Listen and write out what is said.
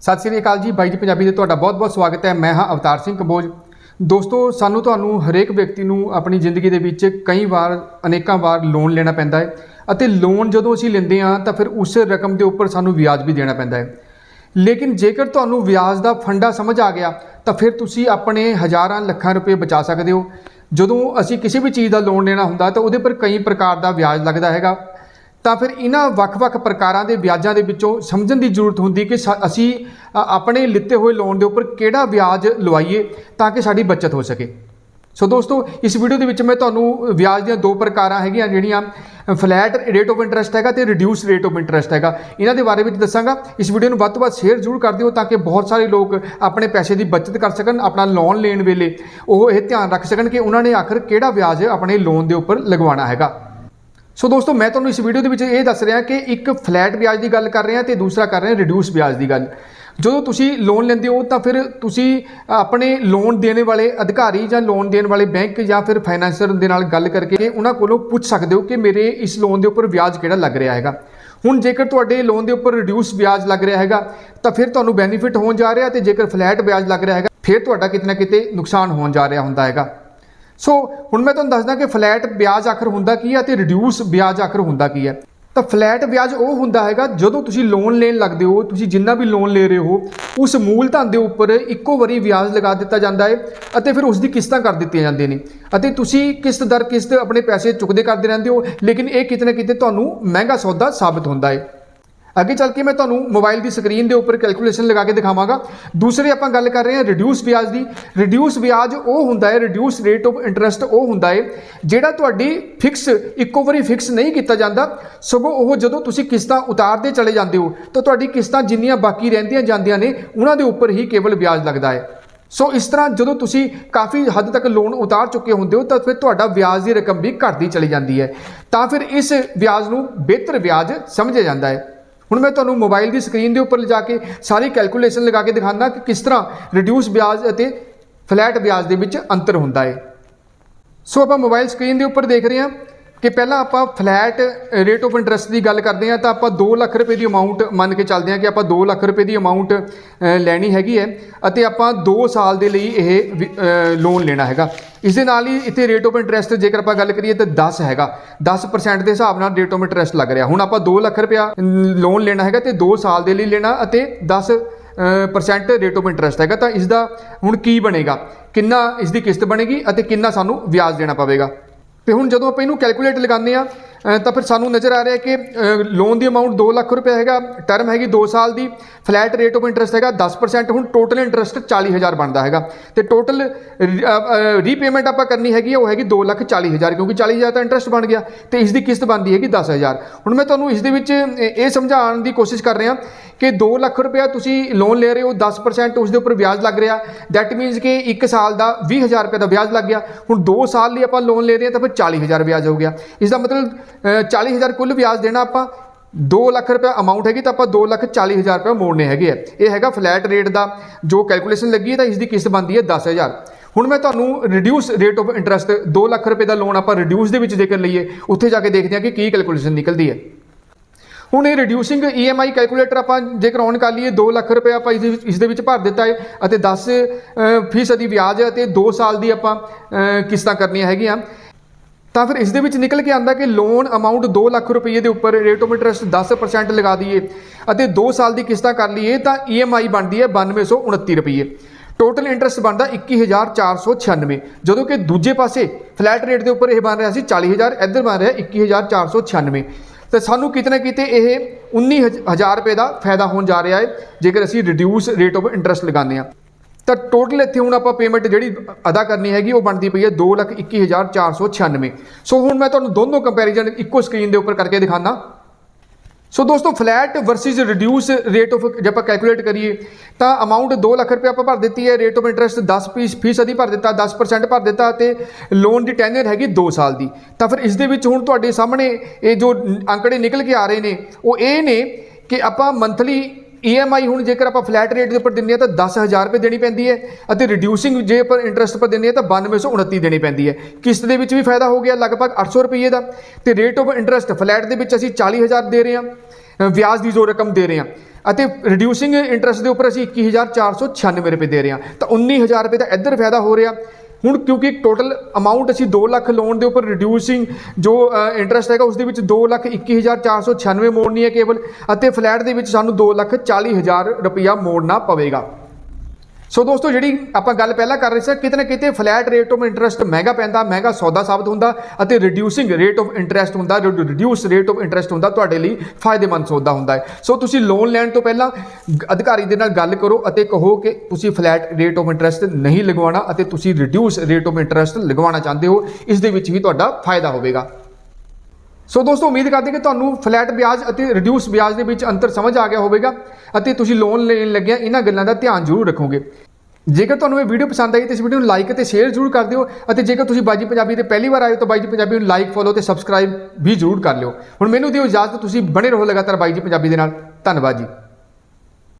ਸਤਿ ਸ੍ਰੀ ਅਕਾਲ ਜੀ, ਬਾਈ ਜੀ ਪੰਜਾਬੀ ਦੇ ਤੁਹਾਡਾ ਬਹੁਤ-ਬਹੁਤ ਸਵਾਗਤ ਹੈ। ਮੈਂ ਹਾਂ ਅਵਤਾਰ ਸਿੰਘ ਕੰਬੋਜ। ਦੋਸਤੋ, ਸਾਨੂੰ ਤੁਹਾਨੂੰ ਹਰੇਕ ਵਿਅਕਤੀ ਨੂੰ ਆਪਣੀ ਜ਼ਿੰਦਗੀ ਦੇ ਵਿੱਚ ਕਈ ਵਾਰ, ਅਨੇਕਾਂ ਵਾਰ ਲੋਨ ਲੈਣਾ ਪੈਂਦਾ ਹੈ ਅਤੇ ਲੋਨ ਜਦੋਂ ਅਸੀਂ ਲੈਂਦੇ ਹਾਂ, ਤਾਂ ਫਿਰ ਉਸ ਰਕਮ ਦੇ ਉੱਪਰ ਸਾਨੂੰ ਵਿਆਜ ਵੀ ਦੇਣਾ ਪੈਂਦਾ ਹੈ। ਲੇਕਿਨ ਜੇਕਰ ਤੁਹਾਨੂੰ ਵਿਆਜ ਦਾ ਫੰਡਾ ਸਮਝ ਆ ਗਿਆ, ਤਾਂ ਫਿਰ ਤੁਸੀਂ ਆਪਣੇ ਹਜ਼ਾਰਾਂ ਲੱਖਾਂ ਰੁਪਏ ਬਚਾ ਸਕਦੇ ਹੋ। ਜਦੋਂ ਅਸੀਂ ਕਿਸੇ ਵੀ ਚੀਜ਼ ਦਾ ਲੋਨ ਲੈਣਾ ਹੁੰਦਾ, ਤਾਂ ਉਹਦੇ ਪਰ ਕਈ ਪ੍ਰਕਾਰ ਦਾ ਵਿਆਜ ਲੱਗਦਾ ਹੈਗਾ। ਤਾਂ ਫਿਰ ਇਹਨਾਂ ਵੱਖ-ਵੱਖ ਪ੍ਰਕਾਰਾਂ ਦੇ ਵਿਆਜਾਂ ਦੇ ਵਿੱਚੋਂ ਸਮਝਣ ਦੀ ਜ਼ਰੂਰਤ ਹੁੰਦੀ ਕਿ ਸਾ- ਅਸੀਂ ਆਪਣੇ ਲਿੱਤੇ ਹੋਏ ਲੋਨ ਦੇ ਉੱਪਰ ਕਿਹੜਾ ਵਿਆਜ ਲਵਾਈਏ ਤਾਂ ਕਿ ਸਾਡੀ ਬਚਤ ਹੋ ਸਕੇ। ਸੋ ਦੋਸਤੋ, ਇਸ ਵੀਡੀਓ ਦੇ ਵਿੱਚ ਮੈਂ ਤੁਹਾਨੂੰ ਵਿਆਜ ਦੀਆਂ ਦੋ ਪ੍ਰਕਾਰਾਂ ਹੈਗੀਆਂ ਜਿਹੜੀਆਂ ਫਲੈਟ ਰੇਟ ਆਫ ਇੰਟਰਸਟ ਹੈਗਾ ਤੇ ਰਿਡਿਊਸ ਰੇਟ ਆਫ ਇੰਟਰਸਟ ਹੈਗਾ। ਇਹਨਾਂ ਦੇ ਬਾਰੇ ਵਿੱਚ ਦੱਸਾਂਗਾ। ਇਸ ਵੀਡੀਓ ਨੂੰ ਵੱਧ ਤੋਂ ਵੱਧ ਸ਼ੇਅਰ ਜ਼ਰੂਰ ਕਰ ਦਿਓ ਤਾਂ ਕਿ ਬਹੁਤ ਸਾਰੇ ਲੋਕ ਆਪਣੇ ਪੈਸੇ ਦੀ ਬਚਤ ਕਰ ਸਕਣ, ਆਪਣਾ ਲੋਨ ਲੈਣ ਵੇਲੇ ਉਹ ਇਹ ਧਿਆਨ ਰੱਖ ਸਕਣ ਕਿ ਉਹਨਾਂ ਨੇ ਆਖਰ ਕਿਹੜਾ ਵਿਆਜ ਆਪਣੇ ਲੋਨ ਦੇ ਉੱਪਰ ਲਗਵਾਉਣਾ ਹੈਗਾ। ਸੋ ਦੋਸਤੋ, ਮੈਂ ਤੁਹਾਨੂੰ ਇਸ ਵੀਡੀਓ ਦੇ ਵਿੱਚ ਇਹ ਦੱਸ ਰਿਹਾ ਕਿ ਇੱਕ ਫਲੈਟ ਵਿਆਜ ਦੀ ਗੱਲ ਕਰ ਰਹੇ ਹਾਂ ਤੇ ਦੂਸਰਾ ਕਰ ਰਹੇ ਹਾਂ ਰਿਡਿਊਸ ਵਿਆਜ ਦੀ ਗੱਲ। ਜਦੋਂ ਤੁਸੀਂ ਲੋਨ ਲੈਂਦੇ ਹੋ ਤਾਂ ਫਿਰ ਤੁਸੀਂ ਆਪਣੇ ਲੋਨ ਦੇਣ ਵਾਲੇ ਅਧਿਕਾਰੀ ਜਾਂ ਲੋਨ ਦੇਣ ਵਾਲੇ ਬੈਂਕ ਜਾਂ ਫਿਰ ਫਾਈਨੈਂਸਰ ਦੇ ਨਾਲ ਗੱਲ ਕਰਕੇ ਉਹਨਾਂ ਕੋਲੋਂ ਪੁੱਛ ਸਕਦੇ ਹੋ ਕਿ ਮੇਰੇ ਇਸ ਲੋਨ ਦੇ ਉੱਪਰ ਵਿਆਜ ਕਿਹੜਾ ਲੱਗ ਰਿਹਾ ਹੈਗਾ। ਹੁਣ ਜੇਕਰ ਤੁਹਾਡੇ ਲੋਨ ਦੇ ਉੱਪਰ ਰਿਡਿਊਸ ਵਿਆਜ ਲੱਗ ਰਿਹਾ ਹੈਗਾ, ਤਾਂ ਫਿਰ ਤੁਹਾਨੂੰ ਬੈਨੀਫਿਟ ਹੋਣ ਜਾ ਰਿਹਾ ਤੇ ਜੇਕਰ ਫਲੈਟ ਵਿਆਜ ਲੱਗ ਰਿਹਾ ਹੈਗਾ, ਫਿਰ ਤੁਹਾਡਾ ਕਿਤੇ ਨਾ ਕਿਤੇ ਨੁਕਸਾਨ ਹੋਣ ਜਾ ਰਿਹਾ ਹੁੰਦਾ ਹੈਗਾ। ਸੋ ਹੁਣ ਮੈਂ ਤੁਹਾਨੂੰ ਦੱਸਦਾ ਕਿ ਫਲੈਟ ਵਿਆਜ ਆਖਰ ਹੁੰਦਾ ਕੀ ਹੈ ਤੇ ਰਿਡਿਊਸ ਵਿਆਜ ਆਖਰ ਹੁੰਦਾ ਕੀ ਹੈ। ਤਾਂ ਫਲੈਟ ਵਿਆਜ ਉਹ ਹੁੰਦਾ ਹੈਗਾ ਜਦੋਂ ਤੁਸੀਂ ਲੋਨ ਲੈਣ ਲੱਗਦੇ ਹੋ, ਤੁਸੀਂ ਜਿੰਨਾ ਵੀ ਲੋਨ ਲੈ ਰਹੇ ਹੋ, ਉਸ ਮੂਲ ਧਨ ਦੇ ਉੱਪਰ ਇੱਕੋ ਵਾਰੀ ਵਿਆਜ ਲਗਾ ਦਿੱਤਾ ਜਾਂਦਾ ਹੈ ਅਤੇ ਫਿਰ ਉਸ ਦੀ ਕਿਸ਼ਤਾਂ ਕਰ ਦਿੱਤੀਆਂ ਜਾਂਦੀਆਂ ਨੇ। ਅਤੇ ਤੁਸੀਂ ਕਿਸ਼ਤ ਦਰ ਕਿਸ਼ਤ ਆਪਣੇ ਪੈਸੇ ਚੁੱਕਦੇ ਕਰਦੇ ਰਹਿੰਦੇ ਹੋ, ਲੇਕਿਨ ਇਹ ਕਿਤੇ ਨਾ ਕਿਤੇ ਤੁਹਾਨੂੰ ਮਹਿੰਗਾ ਸੌਦਾ ਸਾਬਤ ਹੁੰਦਾ ਹੈ। ਅੱਗੇ ਚੱਲ ਕੇ ਮੈਂ ਤੁਹਾਨੂੰ ਮੋਬਾਈਲ ਦੀ ਸਕਰੀਨ ਦੇ ਉੱਪਰ ਕੈਲਕੂਲੇਸ਼ਨ ਲਗਾ ਕੇ ਦਿਖਾਵਾਂਗਾ। ਦੂਸਰੇ ਆਪਾਂ ਗੱਲ ਕਰ ਰਹੇ ਹਾਂ ਰਿਡਿਊਸ ਵਿਆਜ ਦੀ। ਰਿਡਿਊਸ ਵਿਆਜ ਉਹ ਹੁੰਦਾ ਹੈ ਰਿਡਿਊਸ ਰੇਟ ਆਫ ਇੰਟਰਸਟ ਉਹ ਹੁੰਦਾ ਹੈ, ਜਿਹੜਾ ਤੁਹਾਡੀ ਫਿਕਸ ਇੱਕੋ ਵਾਰੀ ਫਿਕਸ ਨਹੀਂ ਕੀਤਾ ਜਾਂਦਾ। ਸਗੋਂ ਉਹ ਜਦੋਂ ਤੁਸੀਂ ਕਿਸ਼ਤਾਂ ਉਤਾਰਦੇ ਚਲੇ ਜਾਂਦੇ ਹੋ, ਤਾਂ ਤੁਹਾਡੀ ਕਿਸ਼ਤਾਂ ਜਿੰਨੀਆਂ ਬਾਕੀ ਰਹਿੰਦੀਆਂ ਜਾਂਦੀਆਂ ਨੇ, ਉਹਨਾਂ ਦੇ ਉੱਪਰ ਹੀ ਕੇਵਲ ਵਿਆਜ ਲੱਗਦਾ ਹੈ। ਸੋ ਇਸ ਤਰ੍ਹਾਂ ਜਦੋਂ ਤੁਸੀਂ ਕਾਫੀ ਹੱਦ ਤੱਕ ਲੋਨ ਉਤਾਰ ਚੁੱਕੇ ਹੁੰਦੇ ਹੋ, ਤਾਂ ਫਿਰ ਤੁਹਾਡਾ ਵਿਆਜ ਦੀ ਰਕਮ ਵੀ ਘਟਦੀ ਚਲੀ ਜਾਂਦੀ ਹੈ। ਤਾਂ ਫਿਰ ਇਸ ਵਿਆਜ ਨੂੰ ਬਿਹਤਰ ਵਿਆਜ ਸਮਝਿਆ ਜਾਂਦਾ ਹੈ। ਹੁਣ ਮੈਂ ਤੁਹਾਨੂੰ ਮੋਬਾਈਲ ਦੀ ਸਕਰੀਨ ਦੇ ਉੱਪਰ ਲਿਜਾ ਕੇ ਸਾਰੀ ਕੈਲਕੂਲੇਸ਼ਨ ਲਗਾ ਕੇ ਦਿਖਾਉਂਦਾ ਕਿ ਕਿਸ ਤਰ੍ਹਾਂ ਰਿਡਿਊਸ ਵਿਆਜ ਅਤੇ ਫਲੈਟ ਵਿਆਜ ਦੇ ਵਿੱਚ ਅੰਤਰ ਹੁੰਦਾ ਹੈ। ਸੋ ਆਪਾਂ ਮੋਬਾਈਲ ਸਕਰੀਨ ਦੇ ਉੱਪਰ ਦੇਖ ਰਹੇ ਹਾਂ। ਕਿ ਪਹਿਲਾਂ ਆਪਾਂ ਫਲੈਟ ਰੇਟ ਆਫ ਇੰਟਰਸਟ ਦੀ ਗੱਲ ਕਰਦੇ ਹਾਂ, ਤਾਂ ਆਪਾਂ 2 ਲੱਖ ਰੁਪਏ ਦੀ ਅਮਾਉਂਟ ਮੰਨ ਕੇ ਚੱਲਦੇ ਹਾਂ ਕਿ ਆਪਾਂ 2 ਲੱਖ ਰੁਪਏ ਦੀ ਅਮਾਉਂਟ ਲੈਣੀ ਹੈਗੀ ਹੈ ਅਤੇ ਆਪਾਂ 2 ਸਾਲ ਦੇ ਲਈ ਇਹ ਲੋਨ ਲੈਣਾ ਹੈਗਾ। ਇਸ ਦੇ ਨਾਲ ਹੀ ਇੱਥੇ ਰੇਟ ਆਫ ਇੰਟਰਸਟ ਜੇਕਰ ਆਪਾਂ ਗੱਲ ਕਰੀਏ ਤਾਂ 10 ਹੈਗਾ। 10% ਦੇ ਹਿਸਾਬ ਨਾਲ ਰੇਟ ਆਫ ਇੰਟਰਸਟ ਲੱਗ ਰਿਹਾ। ਹੁਣ ਆਪਾਂ 2 ਲੱਖ ਰੁਪਇਆ ਲੋਨ ਲੈਣਾ ਹੈਗਾ ਤੇ 2 ਸਾਲ ਦੇ ਲਈ ਲੈਣਾ ਅਤੇ 10 ਪਰਸੈਂਟ ਰੇਟ ਆਫ ਇੰਟਰਸਟ ਹੈਗਾ। ਤਾਂ ਇਸ ਦਾ ਹੁਣ ਕੀ ਬਣੇਗਾ? ਕਿੰਨਾ ਇਸ ਦੀ ਕਿਸ਼ਤ ਬਣੇਗੀ ਅਤੇ ਕਿੰਨਾ ਸਾਨੂੰ ਵਿਆਜ ਦੇਣਾ ਪਵੇਗਾ? ਤੇ ਹੁਣ ਜਦੋਂ ਆਪਾਂ ਇਹਨੂੰ ਕੈਲਕੂਲੇਟ ਲਗਾਉਂਦੇ ਆ ਤਾਂ ਫਿਰ ਸਾਨੂੰ ਨਜ਼ਰ ਆ ਰਿਹਾ ਕਿ ਲੋਨ ਦੀ ਅਮਾਉਂਟ 2 ਲੱਖ ਰੁਪਏ ਹੈਗਾ ਟਰਮ ਹੈਗੀ 2 ਸਾਲ ਦੀ ਫਲੈਟ ਰੇਟ ਆਫ ਇੰਟਰਸਟ ਹੈਗਾ 10% ਹੁਣ ਟੋਟਲ ਇੰਟਰਸਟ 40000 ਬਣਦਾ ਹੈਗਾ। ਤੇ ਟੋਟਲ ਰੀਪੇਮੈਂਟ ਆਪਾਂ ਕਰਨੀ ਹੈਗੀ ਉਹ ਹੈਗੀ 2 ਲੱਖ 40000 ਕਿਉਂਕਿ 40000 ਤਾਂ ਇੰਟਰਸਟ ਬਣ ਗਿਆ, ਤੇ ਇਸ ਦੀ ਕਿਸ਼ਤ ਬਣਦੀ ਹੈਗੀ 10000 ਹੁਣ ਮੈਂ ਤੁਹਾਨੂੰ ਇਸ ਦੇ ਵਿੱਚ, ਇਹ ਸਮਝਾਉਣ ਦੀ ਕੋਸ਼ਿਸ਼ ਕਰ ਰਿਹਾ ਕਿ 2 ਲੱਖ ਰੁਪਇਆ ਤੁਸੀਂ ਲੋਨ ਲੈ ਰਹੇ ਹੋ 10% ਉਸ ਦੇ ਉੱਪਰ ਵਿਆਜ ਲੱਗ ਰਿਹਾ ਦੈਟ ਮੀਨਸ ਕਿ 1 ਸਾਲ ਦਾ 20000 ਰੁਪਏ ਦਾ ਵਿਆਜ ਲੱਗ ਗਿਆ। ਹੁਣ 2 ਸਾਲ ਲਈ ਆਪਾਂ ਲੋਨ ਲੈ ਰਹੇ ਹਾਂ, ਤਾਂ ਫਿਰ 40000 ਵਿਆਜ ਹੋ ਗਿਆ। ਇਸ ਦਾ ਮਤਲਬ 40000 ਕੁੱਲ ਵਿਆਜ ਦੇਣਾ ਆਪਾਂ। 2 ਲੱਖ ਰੁਪਏ ਅਮਾਉਂਟ ਹੈਗੀ ਤਾਂ ਆਪਾਂ 2 ਲੱਖ 40000 ਰੁਪਏ ਮੋੜਨੇ ਹੈਗੇ ਆ। ਇਹ ਹੈਗਾ ਫਲੈਟ ਰੇਟ ਦਾ। ਜੋ ਕੈਲਕੂਲੇਸ਼ਨ ਲੱਗੀ ਹੈ ਤਾਂ ਇਸ ਦੀ ਕਿਸ਼ਤ ਬਣਦੀ ਹੈ 10000 ਹੁਣ ਮੈਂ ਤੁਹਾਨੂੰ reduce rate of interest 2 lakh ਰੁਪਏ ਦਾ ਲੋਨ ਆਪਾਂ ਰਿਡਿਊਸ ਦੇ ਵਿੱਚ ਜੇਕਰ ਲਈਏ। ਉੱਥੇ ਜਾ ਕੇ ਦੇਖਦੇ ਹਾਂ ਕਿ ਕੀ ਕੈਲਕੂਲੇਸ਼ਨ ਨਿਕਲਦੀ ਹੈ। ਹੁਣ ਇਹ ਰਿਡਿਊਸਿੰਗ EMI ਕੈਲਕੂਲੇਟਰ ਆਪਾਂ ਜੇਕਰ ਔਨ ਕਰ ਲਈਏ 2 ਲੱਖ ਰੁਪਏ ਆਪਾਂ ਇਸ ਦੇ ਵਿੱਚ ਇਸ ਦੇ ਵਿੱਚ ਭਰ ਦਿੱਤਾ ਹੈ ਅਤੇ 10 ਫੀਸਦੀ ਵਿਆਜ ਹੈ ਅਤੇ 2 ਸਾਲ ਦੀ ਆਪਾਂ ਕਿਸ਼ਤਾਂ ਕਰਨੀਆਂ ਹੈਗੀਆਂ। ਤਾਂ ਫਿਰ ਇਸ ਦੇ ਵਿੱਚ ਨਿਕਲ ਕੇ ਆਂਦਾ ਕਿ ਲੋਨ ਅਮਾਉਂਟ 2 ਲੱਖ ਰੁਪਏ ਦੇ ਉੱਪਰ ਰੇਟ ਆਫ ਇੰਟਰਸਟ 10% ਲਗਾ ਦਈਏ ਅਤੇ 2 ਸਾਲ ਦੀ ਕਿਸ਼ਤਾਂ ਕਰ ਲਈਏ ਤਾਂ EMI ਬਣਦੀ ਹੈ 9229 ਰੁਪਏ ਟੋਟਲ ਇੰਟਰਸਟ ਬਣਦਾ 21496 ਜਦੋਂ ਕਿ ਦੂਜੇ ਪਾਸੇ ਫਲੈਟ ਰੇਟ ਦੇ ਉੱਪਰ ਇਹ ਬਣ ਰਿਹਾ ਸੀ 40000 ਇੱਧਰ ਬਣ ਰਿਹਾ 21496 ਤੇ ਸਾਨੂੰ ਕਿਤੇ ਨਾ ਕਿਤੇ ਇਹ 19000 ਰੁਪਏ ਦਾ ਫਾਇਦਾ ਹੋਣ ਜਾ ਰਿਹਾ ਹੈ, ਜੇਕਰ ਅਸੀਂ ਰਿਡਿਊਸ ਰੇਟ ਆਫ ਇੰਟਰਸਟ ਲਗਾਉਂਦੇ ਹਾਂ। ਤਾਂ ਟੋਟਲ ਇੱਥੇ ਹੁਣ ਆਪਾਂ ਪੇਮੈਂਟ ਜਿਹੜੀ ਅਦਾ ਕਰਨੀ ਹੈਗੀ, ਉਹ ਬਣਦੀ ਪਈ ਹੈ 221496 ਸੋ ਹੁਣ ਮੈਂ ਤੁਹਾਨੂੰ ਦੋਨੋਂ ਕੰਪੈਰੀਜ਼ਨ ਇੱਕੋ ਸਕਰੀਨ ਦੇ ਉੱਪਰ ਕਰਕੇ ਦਿਖਾਣਾ ਸੋ ਦੋਸਤੋ flat versus reduce rate of ਜੇ ਆਪਾਂ ਕੈਲਕੂਲੇਟ ਕਰੀਏ, ਤਾਂ ਅਮਾਉਂਟ 2 ਲੱਖ ਰੁਪਏ ਆਪਾਂ ਭਰ ਦਿੱਤੀ ਹੈ ਰੇਟ ਆਫ ਇੰਟਰਸਟ 10 ਫੀਸ ਫੀਸਦੀ ਭਰ ਦਿੱਤਾ 10% ਭਰ ਦਿੱਤਾ ਤੇ ਲੋਨ ਦੀ ਟੈਨਰ ਹੈਗੀ 2 ਸਾਲ ਦੀ। ਤਾਂ ਫਿਰ ਇਸ ਦੇ ਵਿੱਚ ਹੁਣ ਤੁਹਾਡੇ ਸਾਹਮਣੇ ਇਹ ਜੋ ਅੰਕੜੇ ਨਿਕਲ ਕੇ ਆ ਰਹੇ ਨੇ, ਉਹ ਇਹ ਨੇ ਕਿ ਆਪਾਂ ਮੰਥਲੀ EMI ਹੁਣ ਜੇਕਰ ਆਪਾਂ ਫਲੈਟ ਰੇਟ ਦੇ ਉੱਪਰ ਦਿੰਨੇ ਆ ਤਾਂ 10000 ਰੁਪਏ ਦੇਣੀ ਪੈਂਦੀ ਹੈ ਅਤੇ ਰਿਡਿਊਸਿੰਗ ਜੇ ਪਰ ਇੰਟਰਸਟ ਪਰ ਦਿੰਨੇ ਆ ਤਾਂ 9229 ਦੇਣੀ ਪੈਂਦੀ ਹੈ। ਕਿਸ਼ਤ ਦੇ ਵਿੱਚ ਵੀ ਫਾਇਦਾ ਹੋ ਗਿਆ ਲਗਭਗ 800 ਰੁਪਏ ਦਾ। ਤੇ ਰੇਟ ਆਫ ਇੰਟਰਸਟ ਫਲੈਟ ਦੇ ਵਿੱਚ ਅਸੀਂ 40000 ਦੇ ਰਹੇ ਹਾਂ ਵਿਆਜ ਦੀ ਜੋ ਰਕਮ ਦੇ ਰਹੇ ਹਾਂ। ਅਤੇ ਰਿਡਿਊਸਿੰਗ ਇੰਟਰਸਟ ਦੇ ਉੱਪਰ ਅਸੀਂ 21496 ਰੁਪਏ ਦੇ ਰਹੇ ਹਾਂ। ਤਾਂ 19000 ਰੁਪਏ ਦਾ ਇੱਧਰ ਫਾਇਦਾ ਹੋ ਰਿਹਾ। ਹੁਣ ਕਿਉਂਕਿ ਟੋਟਲ ਅਮਾਉਂਟ ਅਸੀਂ 2 ਲੱਖ ਲੋਨ ਦੇ ਉੱਪਰ ਰਿਡਿਊਸਿੰਗ ਜੋ ਇੰਟਰਸਟ ਹੈਗਾ ਉਸ ਦੇ ਵਿੱਚ 2 ਲੱਖ 21496 ਮੋੜਨੀ ਹੈ ਕੇਵਲ ਅਤੇ ਫਲੈਟ ਦੇ ਵਿੱਚ ਸਾਨੂੰ 2 ਲੱਖ 40000 ਰੁਪਇਆ ਮੋੜਨਾ ਪਵੇਗਾ। ਸੋ ਦੋਸਤੋ, ਜਿਹੜੀ ਆਪਾਂ ਗੱਲ ਪਹਿਲਾਂ ਕਰ ਰਹੇ ਸੀ, ਕਿਤੇ ਨਾ ਕਿਤੇ ਫਲੈਟ ਰੇਟ ਆਫ ਇੰਟਰਸਟ ਮਹਿੰਗਾ ਪੈਂਦਾ, ਮਹਿੰਗਾ ਸੌਦਾ ਸਾਬਤ ਹੁੰਦਾ ਅਤੇ ਰਿਡਿਊਸਿੰਗ ਰੇਟ ਆਫ ਇੰਟਰਸਟ ਹੁੰਦਾ, ਜੋ ਰਿਡਿਊਸ ਰੇਟ ਆਫ ਇੰਟਰਸਟ ਹੁੰਦਾ, ਤੁਹਾਡੇ ਲਈ ਫਾਇਦੇਮੰਦ ਸੌਦਾ ਹੁੰਦਾ ਹੈ। ਸੋ ਤੁਸੀਂ ਲੋਨ ਲੈਣ ਤੋਂ ਪਹਿਲਾਂ ਅਧਿਕਾਰੀ ਦੇ ਨਾਲ ਗੱਲ ਕਰੋ ਅਤੇ ਕਹੋ ਕਿ ਤੁਸੀਂ ਫਲੈਟ ਰੇਟ ਆਫ ਇੰਟਰਸਟ ਨਹੀਂ ਲਗਵਾਉਣਾ ਅਤੇ ਤੁਸੀਂ ਰਿਡਿਊਸ ਰੇਟ ਆਫ ਇੰਟਰਸਟ ਲਗਵਾਉਣਾ ਚਾਹੁੰਦੇ ਹੋ, ਇਸ ਦੇ ਵਿੱਚ ਵੀ ਤੁਹਾਡਾ ਫਾਇਦਾ ਹੋਵੇਗਾ। ਸੋ ਦੋਸਤੋ, ਉਮੀਦ ਕਰਦੇ ਕਿ ਤੁਹਾਨੂੰ ਫਲੈਟ ਵਿਆਜ ਅਤੇ ਰਿਡਿਊਸ ਵਿਆਜ ਦੇ ਵਿੱਚ ਅੰਤਰ ਸਮਝ ਆ ਗਿਆ ਹੋਵੇਗਾ ਅਤੇ ਤੁਸੀਂ ਲੋਨ ਲੈਣ ਲੱਗਿਆ ਇਹਨਾਂ ਗੱਲਾਂ ਦਾ ਧਿਆਨ ਜ਼ਰੂਰ ਰੱਖੋਗੇ। ਜੇਕਰ ਤੁਹਾਨੂੰ ਇਹ ਵੀਡੀਓ ਪਸੰਦ ਆਈ ਤਾਂ ਇਸ ਵੀਡੀਓ ਨੂੰ ਲਾਈਕ ਅਤੇ ਸ਼ੇਅਰ ਜ਼ਰੂਰ ਕਰ ਦਿਓ ਅਤੇ ਜੇਕਰ ਤੁਸੀਂ ਬਾਜੀ ਪੰਜਾਬੀ ਤੇ ਪਹਿਲੀ ਵਾਰ ਆਏ ਹੋ ਤਾਂ ਬਾਈ ਜੀ ਪੰਜਾਬੀ ਨੂੰ ਲਾਈਕ ਫੋਲੋ ਤੇ ਸਬਸਕ੍ਰਾਈਬ ਵੀ ਜ਼ਰੂਰ ਕਰ ਲਿਓ। ਹੁਣ ਮੈਨੂੰ ਦਿਓ ਇਜਾਜ਼ਤ, ਤੁਸੀਂ ਬਣੇ ਰਹੋ ਲਗਾਤਾਰ ਬਾਈ ਜੀ ਪੰਜਾਬੀ ਦੇ ਨਾਲ। ਧੰਨਵਾਦ ਜੀ।